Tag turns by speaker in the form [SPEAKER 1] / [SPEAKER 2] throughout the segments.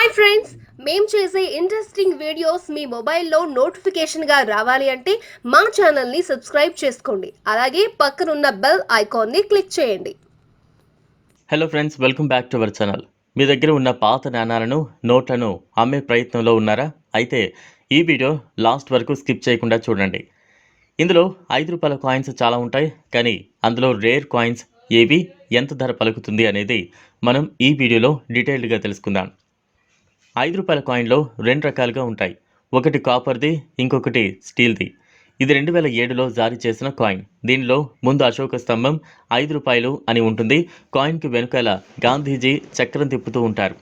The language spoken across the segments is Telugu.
[SPEAKER 1] హాయ్ ఫ్రెండ్స్ మేము చేసే ఇంట్రెస్టింగ్ వీడియోస్ మీ మొబైల్లో నోటిఫికేషన్గా రావాలి అంటే మా ఛానల్ని సబ్స్క్రైబ్ చేసుకోండి. అలాగే పక్కనున్న బెల్ ఐకాన్ని క్లిక్ చేయండి.
[SPEAKER 2] Hello friends welcome back to our channel మీ దగ్గర ఉన్న పాత నాణాలను నోట్లను అమ్మే ప్రయత్నంలో ఉన్నారా? అయితే ఈ వీడియో లాస్ట్ వరకు స్కిప్ చేయకుండా చూడండి. ఇందులో ఐదు రూపాయల కాయిన్స్ చాలా ఉంటాయి కానీ అందులో రేర్ కాయిన్స్ ఏవి ఎంత ధర పలుకుతుంది అనేది మనం ఈ వీడియోలో డీటెయిల్డ్గా తెలుసుకుందాం. ఐదు రూపాయల కాయిన్లో రెండు రకాలుగా ఉంటాయి. ఒకటి కాపర్ది ఇంకొకటి స్టీల్ది. ఇది రెండు వేల ఏడులో జారీ చేసిన కాయిన్. దీనిలో ముందు అశోక స్తంభం ఐదు రూపాయలు అని ఉంటుంది. కాయిన్కి వెనుకాల గాంధీజీ చక్రం తిప్పుతూ ఉంటారు.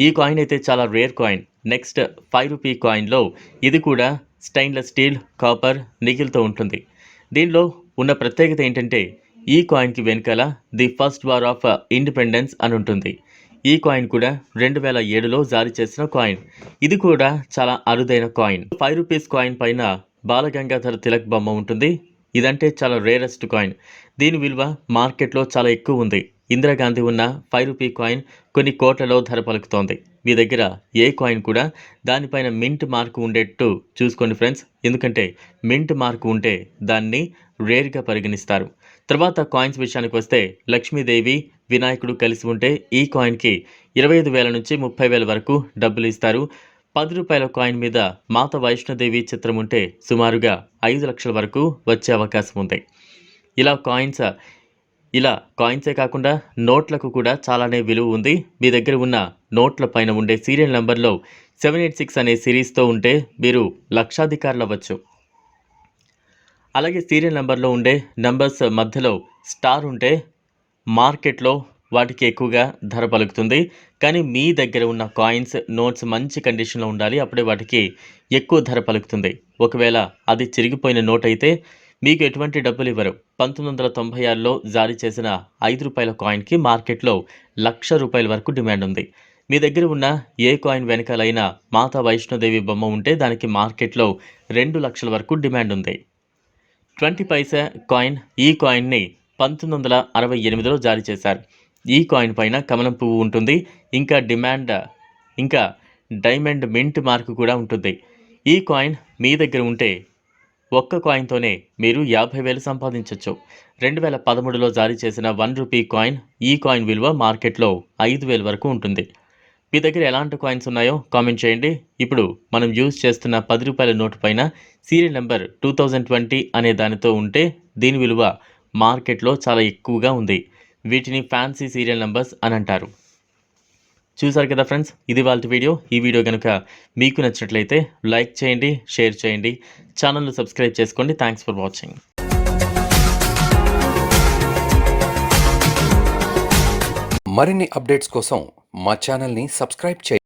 [SPEAKER 2] ఈ కాయిన్ అయితే చాలా rare coin. Next five rupee కాయిన్లో ఇది కూడా స్టెయిన్లెస్ స్టీల్ కాపర్ నిగిల్తో ఉంటుంది. దీనిలో ఉన్న ప్రత్యేకత ఏంటంటే ఈ కాయిన్కి వెనుకాల the first war of independence అని ఉంటుంది. ఈ కాయిన్ కూడా రెండు వేల ఏడులో జారీ చేసిన కాయిన్. ఇది కూడా చాలా అరుదైన కాయిన్. ఫైవ్ రూపీస్ కాయిన్ పైన బాలగంగాధర తిలక్ బొమ్మ ఉంటుంది. ఇదంటే చాలా రేరెస్ట్ కాయిన్. దీని విలువ మార్కెట్లో చాలా ఎక్కువ ఉంది. ఇందిరాగాంధీ ఉన్న ఫైవ్ రూపీ కాయిన్ కొన్ని కోట్లలో ధర పలుకుతోంది. మీ దగ్గర ఏ కాయిన్ కూడా దానిపైన మింట్ మార్క్ ఉండేట్టు చూసుకోండి ఫ్రెండ్స్. ఎందుకంటే మింట్ మార్క్ ఉంటే దాన్ని రేర్గా పరిగణిస్తారు. తర్వాత కాయిన్స్ విషయానికి వస్తే లక్ష్మీదేవి వినాయకుడు కలిసి ఉంటే ఈ కాయిన్కి ఇరవై ఐదు వేల నుంచి ముప్పై వేల వరకు డబ్బులు ఇస్తారు. పది రూపాయల కాయిన్ మీద మాత వైష్ణోదేవి చిత్రం ఉంటే సుమారుగా ఐదు లక్షల వరకు వచ్చే అవకాశం ఉంది. ఇలా కాయిన్స్ ఇలా కాయిన్సే కాకుండా నోట్లకు కూడా చాలానే విలువ ఉంది. మీ దగ్గర ఉన్న నోట్ల పైన ఉండే సీరియల్ నెంబర్లో సెవెన్ ఎయిట్ సిక్స్ అనే సిరీస్తో ఉంటే మీరు లక్షాధికారులు అవ్వచ్చు. అలాగే సీరియల్ నెంబర్లో ఉండే నెంబర్స్ మధ్యలో స్టార్ ఉంటే మార్కెట్లో వాటికి ఎక్కువగా ధర పలుకుతుంది. కానీ మీ దగ్గర ఉన్న కాయిన్స్ నోట్స్ మంచి కండిషన్లో ఉండాలి. అప్పుడే వాటికి ఎక్కువ ధర పలుకుతుంది. ఒకవేళ అది చిరిగిపోయిన నోట్ అయితే మీకు ఎటువంటి డబ్బులు ఇవ్వరు. పంతొమ్మిది వందల తొంభై ఆరులో జారీ చేసిన ఐదు రూపాయల కాయిన్కి మార్కెట్లో లక్ష రూపాయల వరకు డిమాండ్ ఉంది. మీ దగ్గర ఉన్న ఏ కాయిన్ వెనకాలైనా మాతా వైష్ణోదేవి బొమ్మ ఉంటే దానికి మార్కెట్లో రెండు లక్షల వరకు డిమాండ్ ఉంది. ట్వంటీ పైసా కాయిన్ ఈ కాయిన్ని పంతొమ్మిది వందల అరవై ఎనిమిదిలో జారీ చేశారు. ఈ కాయిన్ పైన కమలం పువ్వు ఉంటుంది. ఇంకా డిమాండ్ ఇంకా డైమండ్ మింట్ మార్క్ కూడా ఉంటుంది. ఈ కాయిన్ మీ దగ్గర ఉంటే ఒక్క కాయిన్తోనే మీరు యాభై వేలు సంపాదించవచ్చు రెండు వేల పదమూడులో జారీ చేసిన వన్ రూపీ కాయిన్ ఈ కాయిన్ విలువ మార్కెట్లో ఐదు వేల వరకు ఉంటుంది. మీ దగ్గర ఎలాంటి కాయిన్స్ ఉన్నాయో కామెంట్ చేయండి. ఇప్పుడు మనం యూజ్ చేస్తున్న పది రూపాయల నోటు పైన serial number two thousand twenty అనే దానితో ఉంటే దీని విలువ మార్కెట్లో చాలా ఎక్కువగా ఉంది. వీటిని ఫ్యాన్సీ సీరియల్ నెంబర్స్ అని అంటారు. చూసారు కదా ఫ్రెండ్స్ ఇది వాళ్ళ వీడియో ఈ వీడియో కనుక మీకు నచ్చినట్లయితే లైక్ చేయండి షేర్ చేయండి ఛానల్ను సబ్స్క్రైబ్ చేసుకోండి. థ్యాంక్స్ ఫర్ వాచింగ్
[SPEAKER 3] మరిన్ని అప్డేట్స్ కోసం మా ఛానల్ని సబ్స్క్రైబ్ చేయండి.